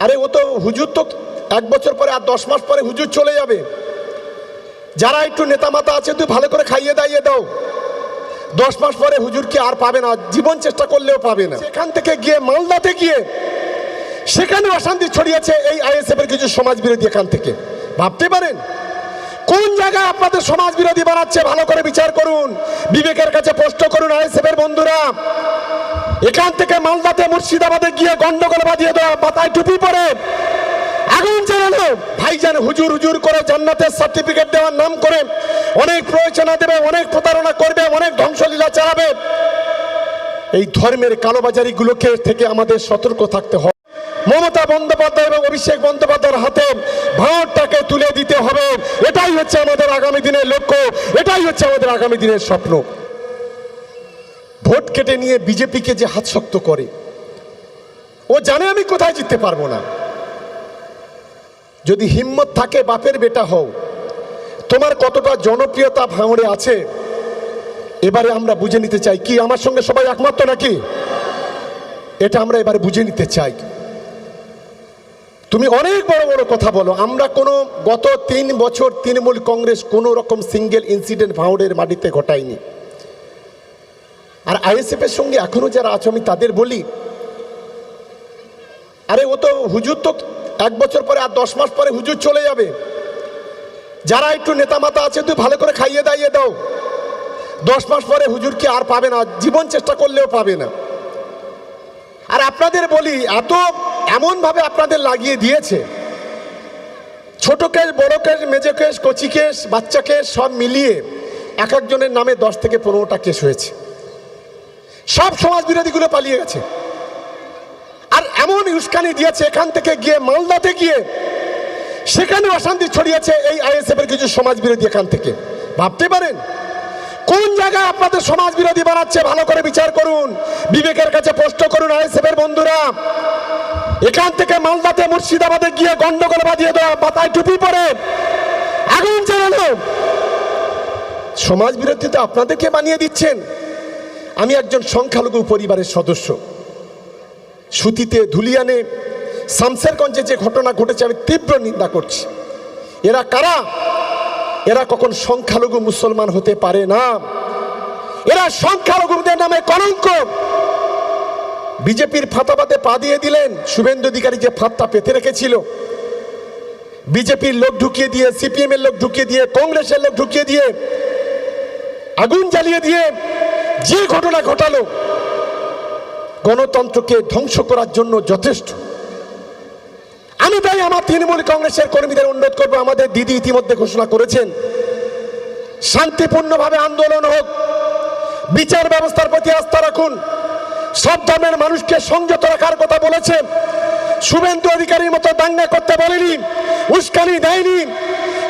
আরে ও তো হুজুর তো এক বছর পরে আর দশ মাস পরে হুজুর চলে যাবে। যারা একটু নেতা মাতা আছে তুই ভালো করে খাইয়ে দাইয়ে দাও। দশ মাস পরে হুজুরকে আর পাবে না? জীবন চেষ্টা করলেও পাবে না। সেখান থেকে গিয়ে মালদাতে গিয়ে সেখানে অশান্তি ছড়িয়েছে এই আইএসএফ এর কিছু সমাজ বিরোধী এখান থেকে। ভাবতে পারেন? কোন জায়গায় আপনাদের সমাজ বিরোধী বানাচ্ছে? ভালো করে বিচার করুন। বিবেকের কাছে প্রশ্ন করুন আইএসএফ এর বন্ধুরা। এখান থেকে মালদাতে মুর্শিদাবাদে গিয়ে গন্ডগোল বাঁধিয়ে দেওয়া মাথায় টুপি পরে আগুন জ্বালানো ভাইজান হুজুর হুজুর করে জান্নাতের সার্টিফিকেট দেওয়ার নাম করে অনেক প্রয়োজনা দেবে, অনেক প্রতারণা করবে, অনেক ধ্বংসলীলা চালাবে। এই ধর্মের কালোবাজারিগুলোকে থেকে আমাদের সতর্ক থাকতে হবে। মমতা বন্দ্যোপাধ্যায় এবং অভিষেক বন্দ্যোপাধ্যায়ের হাতে ভারতটাকে তুলে দিতে হবে। এটাই হচ্ছে আমাদের আগামী দিনের লক্ষ্য, এটাই হচ্ছে আমাদের আগামী দিনের স্বপ্ন। ভোট কেটে নিয়ে বিজেপিকে যে হাত শক্ত করে, ও জানে আমি কোথায় জিততে পারব না। যদি হিম্মত থাকে, বাপের বেটা হও, তোমার কতটা জনপ্রিয়তা ভাঙড়ে আছে, এবারে আমরা বুঝে নিতে চাই। কি আমার সঙ্গে সবাই একমাত্র নাকি? এটা আমরা এবারে বুঝে নিতে চাই। তুমি অনেক বড় বড় কথা বলো। আমরা কোনো গত তিন বছর তৃণমূল কংগ্রেস কোনো রকম সিঙ্গেল ইনসিডেন্ট ভাঙড়ের মাটিতে ঘটায়নি আর আইএসএফ এর সঙ্গে এখনও যারা আছো, আমি তাদের বলি, আরে ও তো হুজুর তো এক বছর পরে আর দশ মাস পরে হুজুর চলে যাবে। যারা একটু নেতা মাতা আছে তুই ভালো করে খাইয়ে দাইয়ে দাও। দশ মাস পরে হুজুরকে আর পাবে না? জীবন চেষ্টা করলেও পাবে না। আর আপনাদের বলি, এত এমনভাবে আপনাদের লাগিয়ে দিয়েছে। ছোট কেস বড় কেস মেজো কেস কচি কেস বাচ্চা কেস সব মিলিয়ে এক একজনের নামে দশ থেকে পনেরোটা কেস হয়েছে। সব সমাজ বিরোধীগুলো পালিয়ে গেছে। আর এমন উস্কানি দিয়েছে এখান থেকে গিয়ে মালদাতে গিয়ে সেখানে অশান্তি ছড়িয়েছে এই আইএসএফ এর কিছু সমাজ বিরোধী এখান থেকে। ভাবতে পারেন, কোন জায়গায় আপনাদের সমাজ বিরোধী বানাচ্ছে? ভালো করে বিচার করুন, বিবেকের কাছে প্রশ্ন করুন আইএসএফ এর বন্ধুরা। এখান থেকে মালদাতে মুর্শিদাবাদে গিয়ে গন্ডগোল বাঁধিয়ে দেওয়া, মাথায় টুপি পরে। আগুন জ্বালানো। সমাজ বিরোধী তো আপনাদেরকে বানিয়ে দিচ্ছেন। আমি একজন সংখ্যালঘু পরিবারের সদস্য। সুতিতে ধুলিয়ানে শামসেরগঞ্জে যে ঘটনা ঘটেছে, আমি তীব্র নিন্দা করছি। এরা কারা? এরা কখন সংখ্যালঘু মুসলমান হতে পারে না? এরা সংখ্যালঘুদের নামে কলঙ্ক। বিজেপির ফাতাবাদে পা দিয়ে দিলেন শুভেন্দু অধিকারী যে ফাঁদটা পেতে রেখেছিল। বিজেপির লোক ঢুকিয়ে দিয়ে সিপিএম এর লোক ঢুকিয়ে দিয়ে, কংগ্রেসের লোক ঢুকিয়ে দিয়ে, আগুন জ্বালিয়ে দিয়ে যে ঘটনা ঘটালো, গণতন্ত্রকে ধ্বংস করার জন্য যথেষ্ট। আমি তাই আমার তৃণমূল কংগ্রেসের কর্মীদের অনুরোধ করব, আমাদের দিদি ইতিমধ্যে ঘোষণা করেছেন, শান্তিপূর্ণভাবে আন্দোলন হোক, বিচার ব্যবস্থার প্রতি আস্থা রাখুন, সব ধর্মের মানুষকে সংযত রাখার কথা বলেছেন, শুভেন্দু অধিকারীর মতো দাঙ্গা করতে বলেনি, উস্কানি দেয়নি,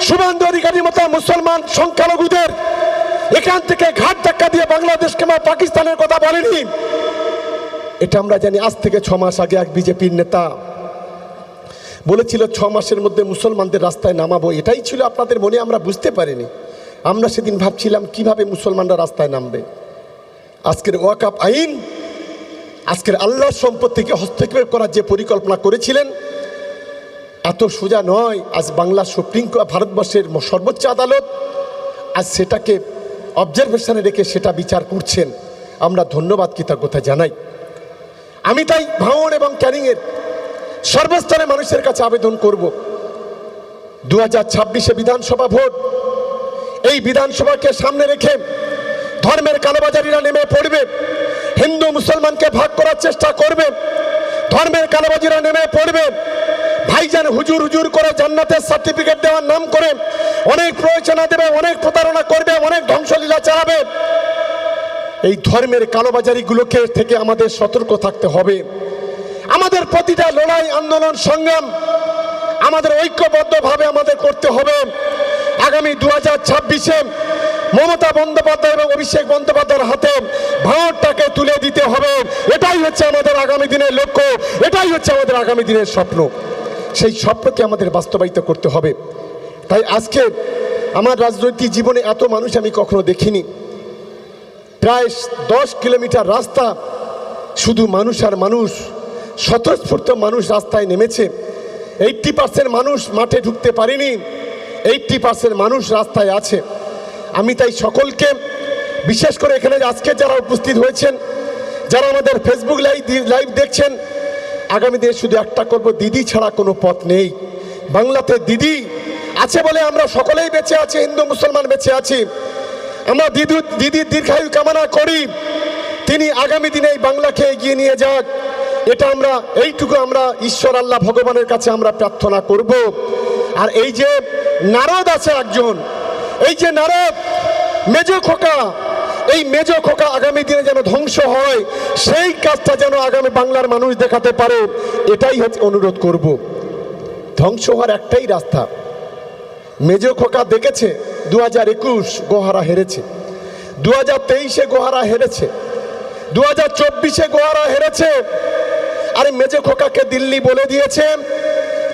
শুভেন্দু অধিকারীর মতো মুসলমান সংখ্যালঘুদের এখান থেকে ঘাট ধাক্কা দিয়ে বাংলাদেশ কিংবা পাকিস্তানের কথা বলেনি। এটা আমরা জানি আজ থেকে ছ মাস আগে এক বিজেপির নেতা বলেছিল, ছ মাসের মধ্যে মুসলমানদের রাস্তায় নামাবো। এটাই ছিল আপনাদের মনে, আমরা বুঝতে পারিনি। আমরা সেদিন ভাবছিলাম, কীভাবে মুসলমানরা রাস্তায় নামবে? আজকের ওয়াকাপ আইন, আজকের আল্লাহর সম্পত্তিকে হস্তক্ষেপ করার যে পরিকল্পনা করেছিলেন, এত সোজা নয়। আজ বাংলা সুপ্রিম কোর্ট, ভারতবর্ষের সর্বোচ্চ আদালত, আজ সেটাকে অবজারভেশনে রেখে সেটা বিচার করছেন। আমরা ধন্যবাদ, কৃতজ্ঞতা জানাই। আমি তাই ভাঙন এবং ক্যানিংয়ের সর্বস্তরে মানুষের কাছে আবেদন করব। দু হাজার ছাব্বিশে বিধানসভা ভোট। এই বিধানসভাকে সামনে রেখে ধর্মের কালোবাজারিরা নেমে পড়বে। হিন্দু মুসলমানকে ভাগ করার চেষ্টা করবে। ধর্মের কালোবাজিরা নেমে পড়বে। ভাইজান হুজুর হুজুর করে জান্নাতের সার্টিফিকেট দেওয়ার নাম করে অনেক প্রয়োজনা দেবে, অনেক প্রতারণা করবে, অনেক ধ্বংসলীলা চালাবে। এই ধর্মের কালোবাজারিগুলোকে থেকে আমাদের সতর্ক থাকতে হবে। আমাদের প্রতিটা লড়াই, আন্দোলন, সংগ্রাম আমাদের ঐক্যবদ্ধভাবে আমাদের করতে হবে। আগামী দু হাজার ছাব্বিশে মমতা বন্দ্যোপাধ্যায় এবং অভিষেক বন্দ্যোপাধ্যায়ের হাতে ভারতটাকে তুলে দিতে হবে। এটাই হচ্ছে আমাদের আগামী দিনের লক্ষ্য। এটাই হচ্ছে আমাদের আগামী দিনের স্বপ্ন। সেই স্বপ্নকে আমাদের বাস্তবায়িত করতে হবে। তাই আজকে আমার রাজনৈতিক জীবনে এত মানুষ আমি কখনো দেখিনি। প্রায় দশ কিলোমিটার রাস্তা শুধু মানুষ আর মানুষ, স্বতঃস্ফূর্ত মানুষ রাস্তায় নেমেছে। এইট্টি পার্সেন্ট মানুষ মাঠে ঢুকতে পারেনি, এইট্টি পার্সেন্ট মানুষ রাস্তায় আছে। আমি তাই সকলকে, বিশেষ করে এখানে আজকে যারা উপস্থিত হয়েছেন, যারা আমাদের ফেসবুক লাইভ লাইভ দেখছেন, আগামী দিনে শুধু একটা করব, দিদি ছাড়া কোনো পথ নেই। বাংলাতে দিদি আছে বলে আমরা সকলেই বেঁচে আছি, হিন্দু, মুসলমান বেঁচে আছি। আমরা দিদু দিদির দীর্ঘায়ু কামনা করি, তিনি আগামী দিনে এই বাংলাকে এগিয়ে নিয়ে যাক। এটা আমরা, এইটুকু আমরা ঈশ্বর, আল্লাহ, ভগবানের কাছে আমরা প্রার্থনা করব। আর এই যে নারদ আছে একজন এই যে নারদ মেজ খোকা, এই মেজ খোকা আগামী দিনে যেন ধ্বংস হয়, সেই কাজটা যেন আগামী বাংলার মানুষ দেখাতে পারে, এটাই হচ্ছে অনুরোধ করব। ধ্বংস হওয়ার একটাই রাস্তা। মেজ খোকা দেখেছে দু হাজার একুশ গোহারা হেরেছে দু হাজার তেইশে গোহারা হেরেছে দু হাজার চব্বিশে গোহারা হেরেছে। আরে মেজে খোকাকে দিল্লি বলে দিয়েছে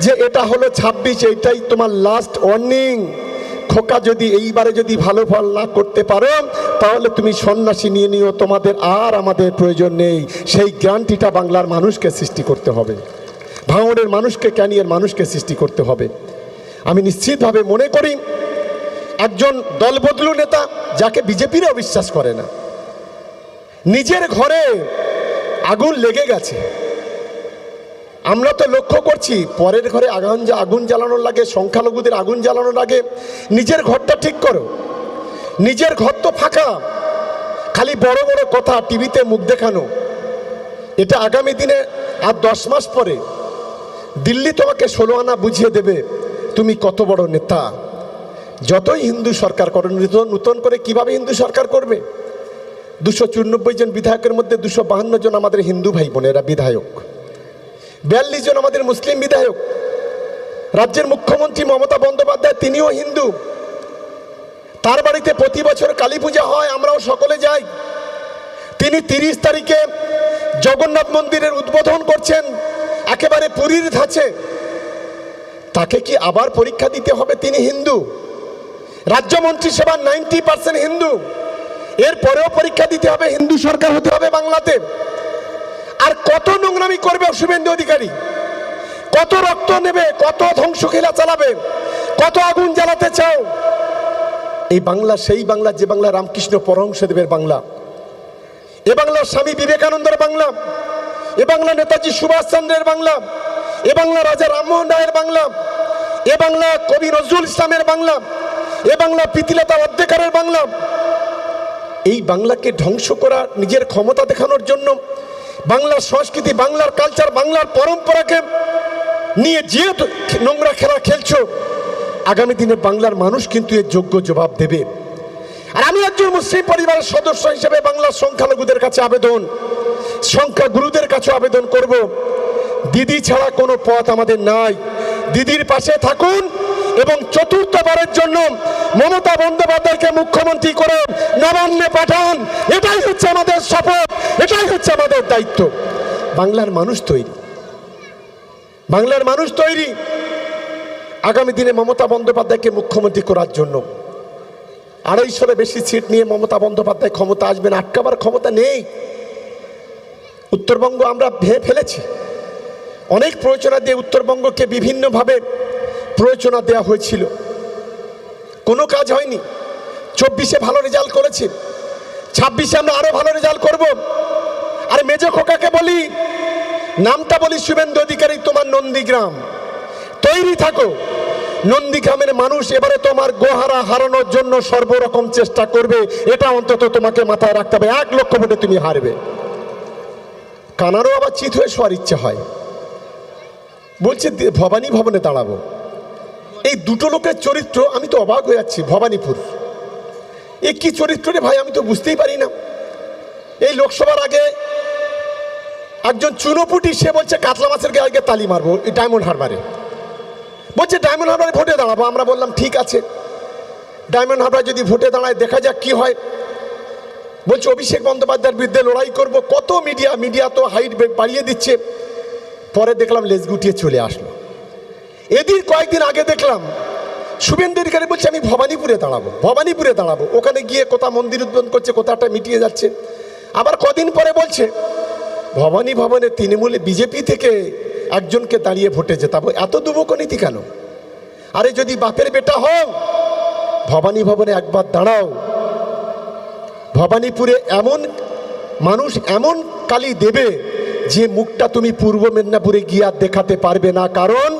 যে, এটা হলো ছাব্বিশ, এইটাই তোমার লাস্ট ওয়ার্নিং খোকা যদি এইবারে যদি ভালো ফল না করতে পারো, তাহলে তুমি সন্ন্যাসী নিয়ে নিও, তোমাদের আর আমাদের প্রয়োজন নেই। সেই গ্যারান্টিটা বাংলার মানুষকে সৃষ্টি করতে হবে। ভাঙনের মানুষকে, ক্যানিয়ার মানুষকে সৃষ্টি করতে হবে। আমি নিশ্চিতভাবে মনে করি, একজন দলবদলু নেতা যাকে বিজেপিরও বিশ্বাস করে না, নিজের ঘরে আগুন লেগে গেছে। আমরা তো লক্ষ্য করছি, পরের ঘরে আগুন আগুন জ্বালানোর লাগে, সংখ্যালঘুদের আগুন জ্বালানোর লাগে, নিজের ঘরটা ঠিক করো। নিজের ঘর তো ফাঁকা, খালি বড় বড় কথা টিভিতে মুখ দেখানো। এটা আগামী দিনে আর দশ মাস পরে দিল্লি তোমাকে ষোলো আনা বুঝিয়ে দেবে, তুমি কত বড় নেতা। যতই হিন্দু সরকার করো, নূতন নূতন করে কীভাবে হিন্দু সরকার করবে? দুশো জন বিধায়কের মধ্যে দুশো বাহান্ন জন আমাদের হিন্দু ভাই বোনেরা বিধায়ক। বিয়াল্লিশ জন আমাদের মুসলিম বিধায়ক, রাজ্যের মুখ্যমন্ত্রী মমতা বন্দ্যোপাধ্যায়, তিনিও হিন্দু। তার বাড়িতে প্রতি বছর কালী পূজা হয়, আমরাও সকলে যাই। তিনি তিরিশ তারিখে জগন্নাথ মন্দিরের উদ্বোধন করছেন, একেবারে পুরীর ধাঁচে। তাকে কি আবার পরীক্ষা দিতে হবে? তিনি হিন্দু। রাজ্য মন্ত্রিসভার নাইনটি পার্সেন্ট হিন্দু। এরপরেও পরীক্ষা দিতে হবে, হিন্দু সরকার হতে হবে বাংলাতে। আর কত নোংরামি করবে শুভেন্দু অধিকারী? কত রক্ত নেবে, কত ধ্বংসখেলা চালাবে, কত আগুন জ্বালাতে চাও? এই বাংলা, সেই বাংলা, যে বাংলা রামকৃষ্ণ পরমহংসদেবের বাংলা। এ বাংলা স্বামী বিবেকানন্দের বাংলা। এ বাংলা নেতাজি সুভাষচন্দ্রের বাংলা। এ বাংলা রাজা রামমোহন রায়ের বাংলা। এ বাংলা কবি নজরুল ইসলামের বাংলা। এ বাংলা প্রীতিলতা অধ্যেকারের বাংলা। এই বাংলাকে ধ্বংস করা, নিজের ক্ষমতা দেখানোর জন্য বাংলার সংস্কৃতি, বাংলার কালচার বাংলার পরম্পরাকে নিয়ে যে নোংরা খেলা খেলছো, আগামী দিনে বাংলার মানুষ কিন্তু এর যোগ্য জবাব দেবে। আর আমি একজন মুসলিম পরিবারের সদস্য হিসেবে বাংলার সংখ্যালঘুদের কাছে আবেদন, সংখ্যাগুরুদের কাছে আবেদন করব। দিদি ছাড়া কোনো পথ আমাদের নাই। দিদির পাশে থাকুন এবং চতুর্থবারের জন্য মমতা বন্দ্যোপাধ্যায়কে মুখ্যমন্ত্রী করে নবান্নে পাঠান। এটাই হচ্ছে আমাদের শপথ, এটাই হচ্ছে আমাদের দায়িত্ব। বাংলার মানুষ তৈরি। বাংলার মানুষ তৈরি। আগামী দিনে মমতা বন্দ্যোপাধ্যায়কে মুখ্যমন্ত্রী করার জন্য। আড়াইশোরে বেশি সিট নিয়ে মমতা বন্দ্যোপাধ্যায় ক্ষমতা আসবেন আটকাবার ক্ষমতা নেই। উত্তরবঙ্গ আমরা ভেঙে ফেলেছি। অনেক প্রয়োজনা দিয়ে উত্তরবঙ্গকে বিভিন্নভাবে প্রয়োজনা দেওয়া হয়েছিল। কোনো কাজ হয়নি। চব্বিশে ভালো রেজাল্ট করেছে। ছাব্বিশে আমরা আরও ভালো রেজাল্ট করব। আর মেজ খোকাকে বলি, নামটা বলি শুভেন্দু অধিকারী, তোমার নন্দীগ্রাম। তৈরি থাকো। নন্দীগ্রামের মানুষ এবারে তোমার গোহারা হারানোর জন্য সর্বরকম চেষ্টা করবে। এটা অন্তত তোমাকে মাথায় রাখতে হবে। এক লক্ষ ভোটে তুমি হারবে। কানারও আবার চিত হয়ে শোয়ার ইচ্ছে হয়। বলছে ভবানী ভবনে দাঁড়াবো। এই দুটো লোকের চরিত্র আমি তো অবাক হয়ে যাচ্ছি, ভবানীপুর। এ কি চরিত্র রে ভাই, আমি তো বুঝতেই পারি না। এই লোকসভার আগে একজন চুনোপুটি, সে বলছে, কাতলা মাছের গায়ে তালি মারবো, এই ডায়মন্ড হারবারে। বলছে, ডায়মন্ড হারবারে ভোটে দাঁড়াবো। আমরা বললাম, ঠিক আছে। ডায়মন্ড হারবার যদি ভোটে দাঁড়ায়, দেখা যাক কি হয়। বলছে, অভিষেক বন্দ্যোপাধ্যায়ের বিরুদ্ধে লড়াই করব। কত মিডিয়া মিডিয়া তো হাইট বাড়িয়ে দিচ্ছে। পরে দেখলাম, লেজ গুটিয়ে চলে আসলো। এদিন কয়েকদিন আগে দেখলাম, শুভেন্দু অধিকারী বলছে, আমি ভবানীপুরে দাঁড়াবো ভবানীপুরে দাঁড়াবো। ওখানে গিয়ে কোথা মন্দির উদ্বোধন করছে কোথাটা মিটিয়ে যাচ্ছে। আবার কদিন পরে বলছে, ভবানী ভবনে তৃণমূলে বিজেপি থেকে একজনকে দাঁড়িয়ে ভোটে যেতাবো এত দুবকনীতি কেন? আরে যদি বাপের বেটা হও, ভবানী ভবনে একবার দাঁড়াও। ভবানীপুরে এমন মানুষ এমন কালি দেবে, যে মুখটা তুমি পূর্ব মেদিনীপুরে গিয়ে দেখাতে পারবে না। কারণ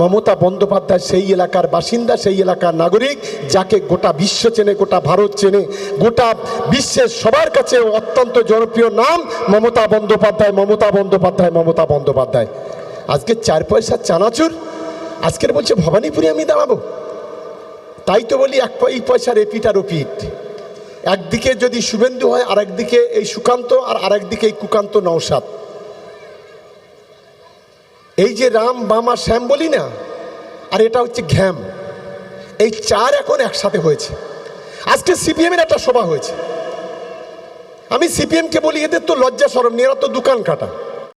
মমতা বন্দ্যোপাধ্যায় সেই এলাকার বাসিন্দা, সেই এলাকার নাগরিক, যাকে গোটা বিশ্ব চেনে, গোটা ভারত চেনে, গোটা বিশ্বের সবার কাছে অত্যন্ত জনপ্রিয় নাম মমতা বন্দ্যোপাধ্যায় মমতা বন্দ্যোপাধ্যায় মমতা বন্দ্যোপাধ্যায়। আজকে চার পয়সা চানাচুর, আজকের বলছে ভবানীপুরে আমি দাঁড়াবো। তাই তো বলি এক এই পয়সার এপিট আর ওপিট একদিকে যদি শুভেন্দু হয় আর একদিকে এই সুকান্ত, আর আরেকদিকে এই কুকান্ত নৌসাদ এই যে রাম, বামা শ্যাম বলি না? আর এটা হচ্ছে ঘ্যাম। এই চার এখন একসাথে হয়েছে। আজকে সিপিএমের একটা সভা হয়েছে। আমি সিপিএমকে বলি, এদের তো লজ্জা সরম, এরা তো দোকান কাটা।